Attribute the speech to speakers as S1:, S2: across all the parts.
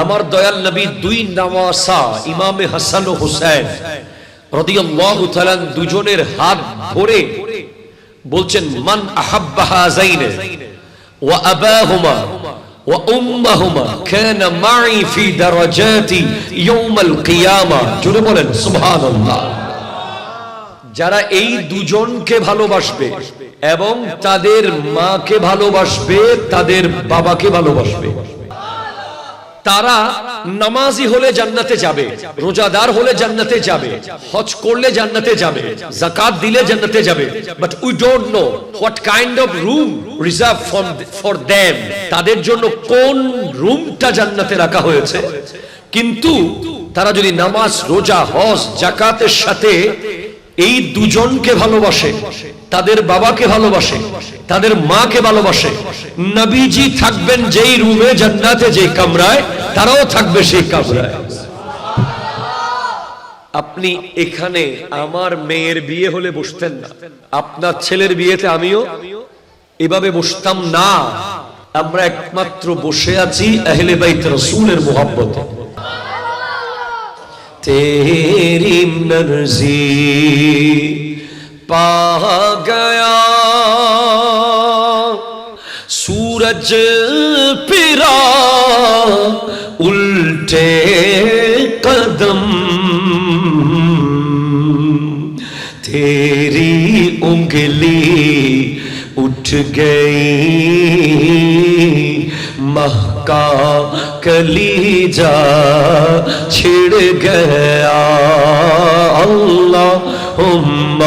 S1: আমার দয়াল নবী দুই নামাসা ইমামে হাসান ও হুসাইন দুজনের হাত ধরে বলছেন, মান যারা এই দুজনকে ভালোবাসবে এবং তাদের মাকে ভালোবাসবে, তাদের বাবাকে ভালোবাসবে। তারা নামাজি হলে জান্নাতে যাবে, রোজাদার হলে জান্নাতে যাবে, হজ করলে জান্নাতে যাবে জাকাত দিলে জান্নাতে যাবে but we don't know what kind of room reserve for for them তাদের জন্য কোন রুমটা জান্নাতে রাখা হয়েছে? কিন্তু তারা যদি নামাজ, রোজা, হজ জাকাতের সাথে এই দুজনকে ভালোবাসে তাদের বাবাকে ভালোবাসে, তাদের মাকে ভালোবাসে। নবীজি থাকবেন যেই রুমে, জান্নাতে যেই কামরায়, তারাও থাকবে সেই কামরায়। আপনি এখানে আমার মেয়ের বিয়ে হলে বসতেন না। আপনার ছেলের বিয়েতে আমিও এভাবে বসতাম না। আমরা একমাত্র বসে আছি আহলে বাইত রসুলের মোহাব্বতে। पा गया सूरज پھرا उल्टे कदम تیری انگلی उठ گئی مہکا कलीजा छिड़ गया گیا اللهم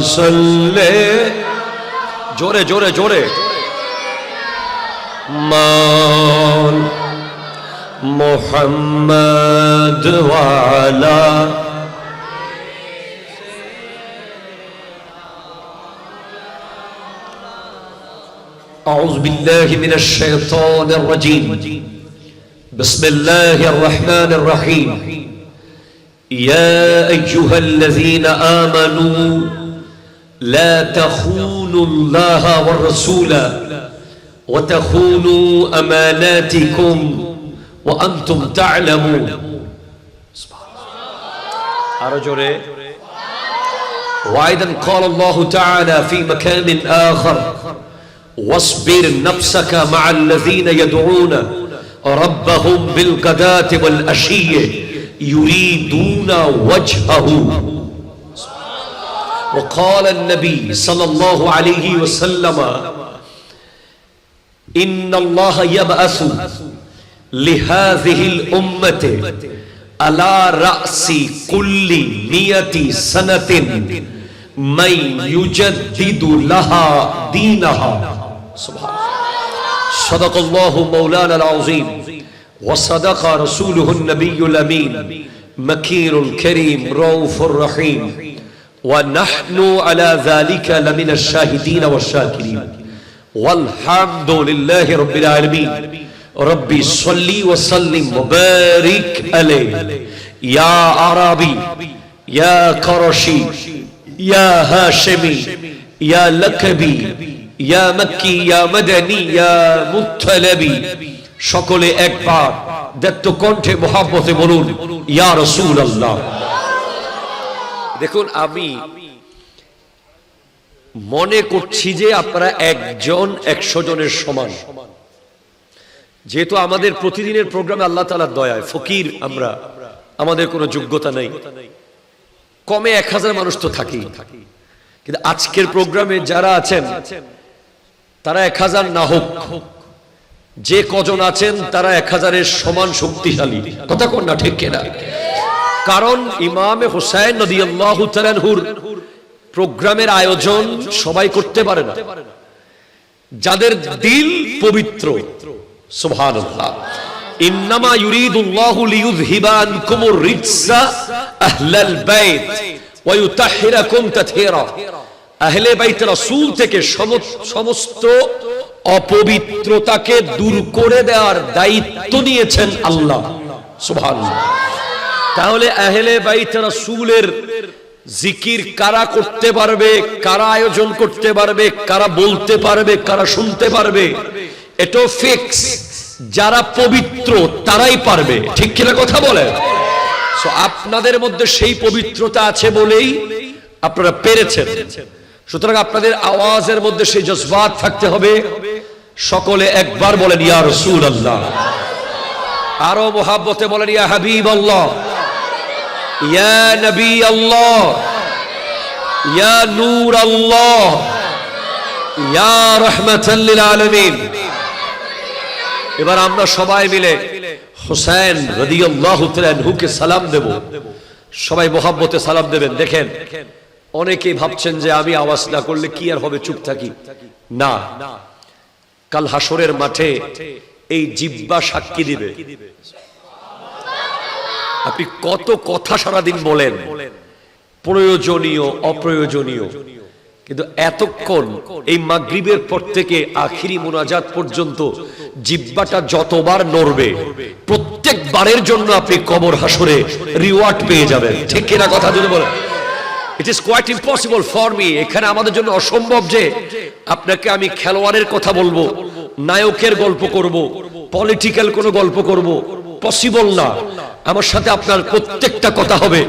S1: صل. জোরে জোরে জোরে مال محمد وعلى أعوذ بالله من الشيطان الرجيم. بسم الله الرحمن الرحيم. يا أيها الذين آمنوا لا تخونوا الله والرسول وتخونوا أماناتكم وأنتم تعلمون. أرجل وأيضا قال الله تعالى في مكان آخر واصبر نفسك مع الذين يدعون ربهم بالغداة والأشية يريدون وجهه. وقال النبي صلى الله عليه وسلم إن الله يبعث لهذه الأمة على رأس كل مئة سنة من يجدد لها دينها. سبحان صدق الله مولانا العظيم. وصدق رسوله النبي الأمين. مكين الكريم رؤوف الرحيم ونحن على ذلك لمن الشاهدين والشاكرين. والحمد لله رب العالمين. ربي صلي وسلم وبارك عليه. يا عربي يا قرشي يا هاشمي يا لكبي يا مكي يا مدني يا مطلبي. সকলে একবার দত্ত কণ্ঠে মোহাম্মতে বলুন, ইয়া রসুল আল্লাহ দেখুন, আমি মনে করছি যে আপনারা একজন একশো জনের সমান। যেহেতু আমাদের প্রতিদিনের প্রোগ্রামে আল্লাহ তালার দয়ায়, ফকির আমরা, আমাদের কোনো যোগ্যতা নেই। কমে এক হাজার মানুষ তো থাকি কিন্তু আজকের প্রোগ্রামে যারা আছেন, তারা এক হাজার না হোক যে কজন আছেন, তারা এক হাজারের সমান শক্তিশালী। কথা কোন না, ঠিক কেনা? কারণ ইমামে হোসাইন নদী আল্লাহুর প্রোগ্রামের আয়োজন সবাই করতে পারে না। যাদের দিল পবিত্র থেকে সমস্ত অপবিত্রতাকে দূর করে দেওয়ার দায়িত্ব নিয়েছেন আল্লাহ। তাহলে আহলে বাইত রাসূলের জিকির কারা করতে পারবে, কারা আয়োজন করতে পারবে, কারা বলতে পারবে, কারা শুনতে পারবে, এটাও ফিক্স যারা পবিত্র, তারাই পারবে। ঠিক কিনা কথা বলে? আপনাদের মধ্যে সেই পবিত্রতা আছে বলেই আপনারা পেরেছেন। সুতরাং আপনাদের আওয়াজের মধ্যে সেই জজবাত থাকতে হবে। সকলে একবার বলেন, ইয়া রসুল আল্লাহ আরও মোহাব্বতে বলেন, ইয়া হাবিব আল্লাহ ইয়া নবী আল্লাহ ইয়া নূর আল্লাহ ইয়া রহমাতাল্লিল আলামিন এবার আমরা সবাই মিলে হোসেন রাদিয়াল্লাহু তাআলা আনহুকে সালাম দেব। সবাই মোহাব্বতে সালাম দেবেন। দেখেন অনেকেই ভাবছেন যে আমি আওয়াজ না করলে কি আর হবে, চুপ থাকি। না। কাল হাসরের মাঠে এই জিব্বা সাক্ষী দিবে। আপনি কত কথা সারাদিন বলেন। প্রয়োজনীয়, অপ্রয়োজনীয়। কিন্তু এতক্ষণ এই মাগরিবের পর থেকে আখিরি মোনাজাত পর্যন্ত জিব্বাটা যতবার নড়বে, প্রত্যেকবারের জন্য আপনি কবর হাসরে রিওয়ার্ড পেয়ে যাবেন। ঠিক কিনা কথা যদি বলেন? It is quite impossible for me এখানে আমাদের জন্য অসম্ভব যে আপনাকে আমি খেলোয়াড়ের কথা বলব, নায়কের গল্প করব পলিটিক্যাল কোনো গল্প করব পসিবল না। আমার সাথে আপনার প্রত্যেকটা কথা হবে,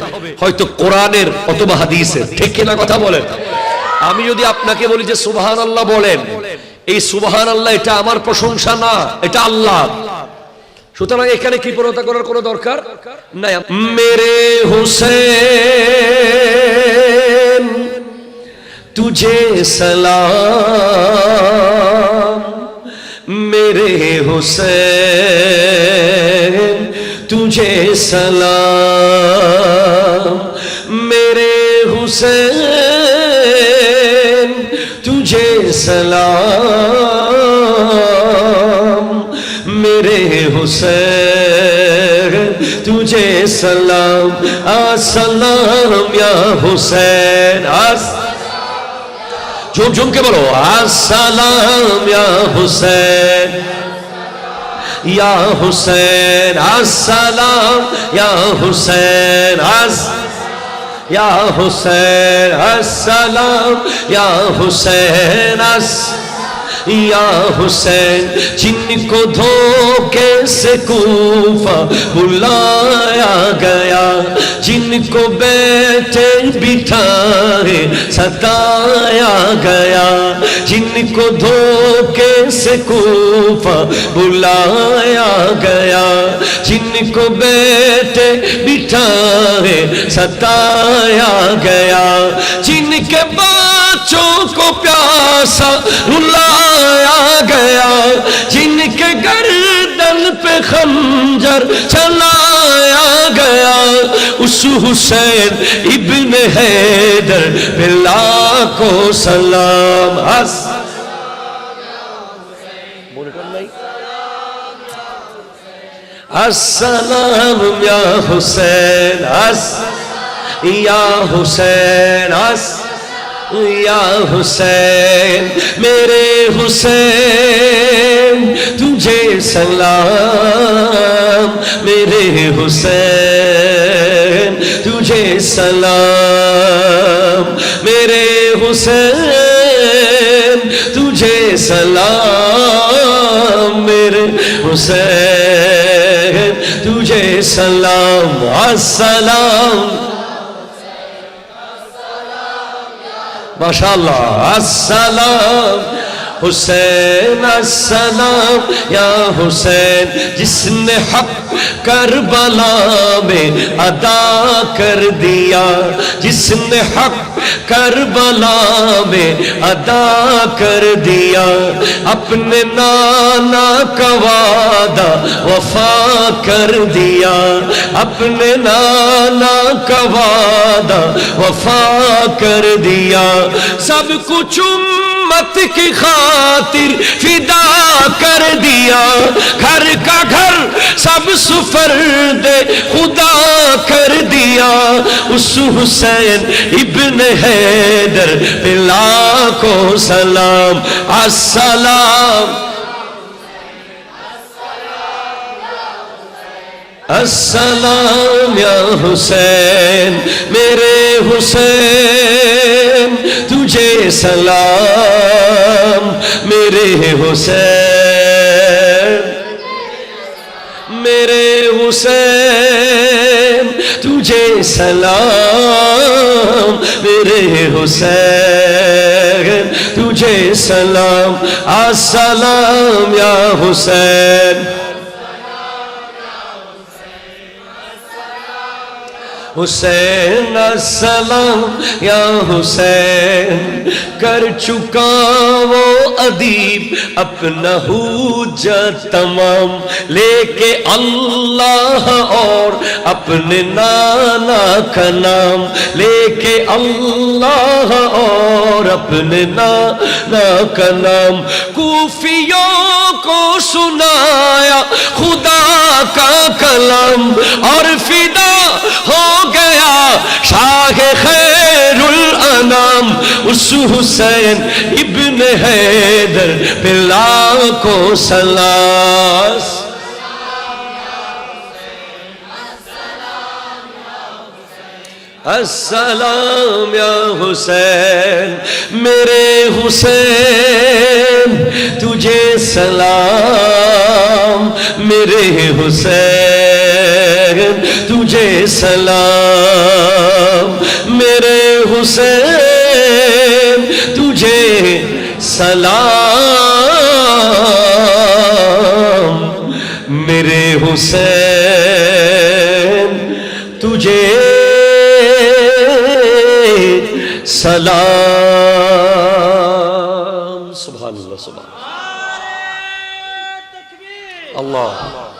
S1: হয়তো কোরআনের অথবা হাদিসের। ঠিক কিনা কথা বলেন? আমি যদি আপনাকে বলি যে সুবাহান আল্লাহ বলেন, এই সুবাহান আল্লাহ এটা আমার প্রশংসা না, এটা আল্লাহ। সুতরাং এখানে কৃপণতা করার কোনো দরকার নাই। মেরে হুসেন تجھے سلام، میرے حسین، تجھے سلام، میرے حسین، تجھے سلام، میرے حسین، تجھے سلام، آ سلام یا حسین، آ ঝুম ঝুমকে বলো, আসসালাম ইয়া হুসেন ইয়া হুসেন, আসসালাম ইয়া হুসেন, আস ইয়া হুসেন, আসসালাম ইয়া হুসেন, আস یا حسین، جن کو دھوکے سے کوفہ بلایا گیا، جن کو بیٹھے بٹھائے ستایا گیا، جن کو دھوکے سے کوفہ بلایا گیا، جن کو بیٹھے بٹھائے ستایا گیا، جن کے بعد بچوں کو پیاسا رلایا گیا، جن کے گردن پہ خنجر چلایا گیا۔ اس حسین ابن حیدر بلا کو سلام۔ حس السلام یا حسین یا حسین السلام یا حسین میرے حسین تجھے سلام میرے حسین تجھے سلام میرے حسین تجھے سلام میرے حسین تجھے سلام السلام মাশাল্লাহ আসসালাম। حسین السلام، یا حسین، جس نے حق کربلا میں ادا کر دیا، جس نے حق کربلا میں ادا کر دیا، اپنے نانا کا وعدہ وفا کر دیا، اپنے نانا کا وعدہ وفا کر دیا۔ سب کچھ امت کی خاطر فدا کر دیا۔ گھر کا گھر سب سفر دے خدا کر دیا۔ اس حسین ابن حیدر پلا کو سلام۔ السلام۔ السلام یا حسین، میرے حسین۔ سلام میرے حسین۔ میرے حسین تجھے سلام میرے حسین تجھے سلام۔ آسلام یا حسین۔ حسین السلام، یا حسین، کر چکا وہ ادیب، اپنا حوجہ تمام، لے کے اللہ اور اپنے نانا کا نام، لے کے اللہ اور اپنے نانا کا نام۔ کوفیوں کو سنایا خدا کا کلام، اور فیدہ شاہ خیر الانام اس حسین ابن حیدر پلا کو سلاس۔ السلام یا حسین، میرے حسین، تجھے سلام، میرے حسین۔ سلام میرے حسین تجھے سلام۔ میرے حسین تجھے سلام۔ سبحان اللہ سبحان اللہ۔ اللہ۔